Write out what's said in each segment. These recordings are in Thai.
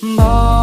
多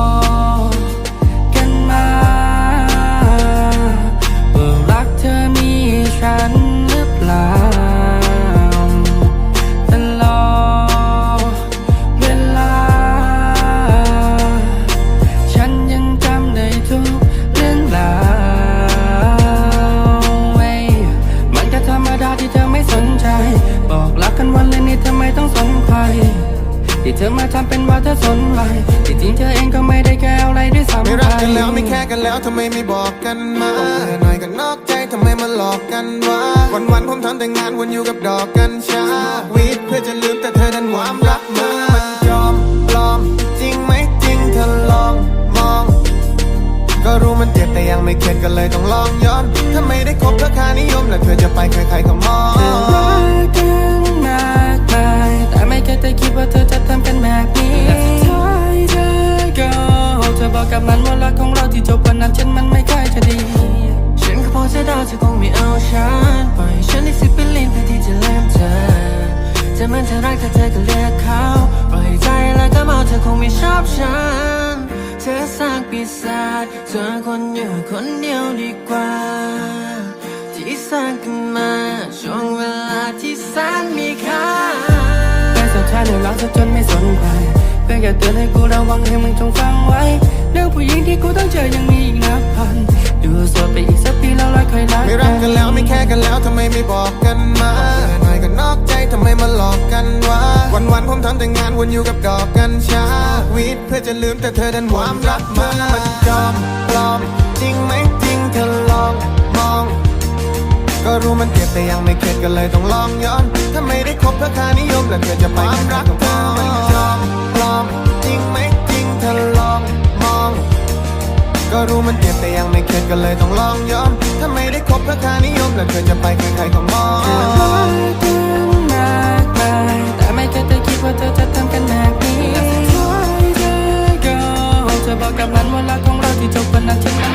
ทำเป็นว่าเธอสนใจที่จริงเธอเองก็ไม่ได้แค่อะไรด้วยซ้ำไม่รักกันแล้วไม่แค่กันแล้วทำไมไม่บอกกันมาหน่อยก็นอกใจทำไมมาหลอกกันวะวันวันๆผมทำแต่งานวนอยู่กับดอกกัญชาวีดเพื่อจะลืมแต่เธอดันหวามรักมามันจอมปลอม จริงไหมจริงเธอลองมอง ก็รู้มันเจ็บแต่ยังไม่เข็ดก็เลยต้องลองย้อนถ้าไม่ได้คบเธอคานิยมแล้วเธอจะไป กับมันว่ารักของเราที่จบวันนั้นฉันมันไม่ค่อยจะดี ฉันก็พอจะเดาเธอคงไม่เอาฉันปล่อยฉันได้สิบเป็นลิ้นเพื่อที่จะลืมเธอจะเหมือนเธอรักแต่เธอก็เลือกเขาปล่อยใจแล้วก็เมาเธอคงไม่ชอบฉัน เธอสร้างปีศาจเธอคนอยู่คนเดียวดีกว่า ที่สร้างกันมาช่วงเวลาที่แสนมีค่าแต่สุดท้ายเนี่ยรักเธอจนไม่สนใคร เพียงแค่เตือนให้กูระวังให้มึงจงฟังไว้เรื่องผู้หญิงที่กูต้องเจอยังมีอีกนับพันอยู่สดไปอีกสักปีแล้วเราค่อยรักไม่รักกันแล้วไม่แค่กันแล้วทำไมไม่บอกกันมาหน่อยก็นอกใจทำไมมาหลอกกันวะวันวันๆผมทำแต่งานวนอยู่กับดอกกัญชาวีดเพื่อจะลืมแต่เธอดันหวามรักมามันจอมปลอม จริงไหมจริงเธอลองมอง ก็รู้มันเจ็บแต่ยังไม่เข็ดก็เลยต้องลองย้อนถ้าไม่ได้คบเพื่อค่านิยมแล้วเธอจะไปความรัก รู้มันเจ็บแต่ยังไม่เคยก็เลยต้องลองยอมถ้าไม่ได้คบเพราะค่านิยมแล้วเธอจะไปใครๆก็มองเธอมาถึงมากมายแต่ไม่เคยจะคิดว่าเธอจะทำกันแบบนี้และสุดท้ายเธอก็จะบอกกับมันว่ารักของเราที่จบกันนั้นฉัน